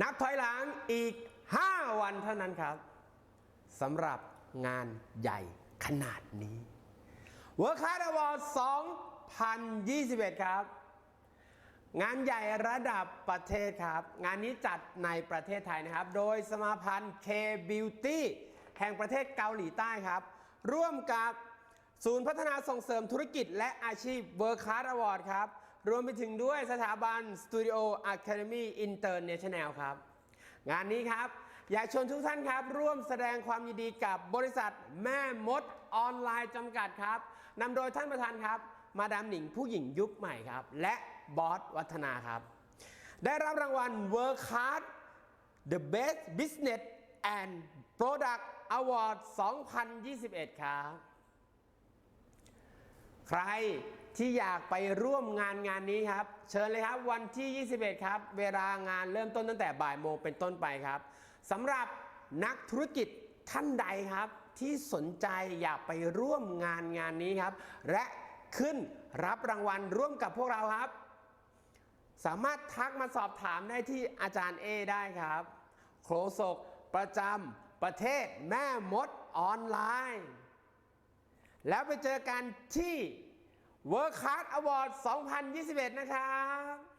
นับถอยหลังอีก 5 วันเท่านั้นครับสำหรับงานใหญ่ขนาดนี้ Work Hard Award 2021 ครับ งานใหญ่ระดับประเทศครับ งานนี้จัดในประเทศไทยนะครับ โดยสมาพันธ์ K-Beauty แห่งประเทศเกาหลีใต้ครับ ร่วมกับศูนย์พัฒนาส่งเสริมธุรกิจและอาชีพ Work Hard Award ครับ รวมไปถึงด้วยสถาบัน Studio Academy International ครับ งานนี้ครับ อยากชวนทุกท่านครับ ร่วมแสดงความยินดีกับบริษัทแม่มดออนไลน์จำกัดครับนำโดยท่านประธานครับ มาดามหนิงผู้หญิงยุคใหม่ครับ และบอสวัฒนาครับ ได้รับรางวัล Work Hard The Best Business and Product Award 2021 ครับ ใคร ที่อยากไปร่วมงานงานนี้ครับ เชิญเลยครับวันที่ 21 ครับ เวลางานเริ่มต้นตั้งแต่บ่ายโมงเป็นต้นไปครับสำหรับนักธุรกิจท่านใดครับ ที่สนใจอยากไปร่วมงานงานนี้ครับ และขึ้นรับรางวัลร่วมกับพวกเราครับ สามารถทักมาสอบถามได้ที่อาจารย์เอได้ครับโฆษกประจำประเทศแม่มดออนไลน์ แล้วไปเจอกันที่ Work Card Award 2021 นะครับ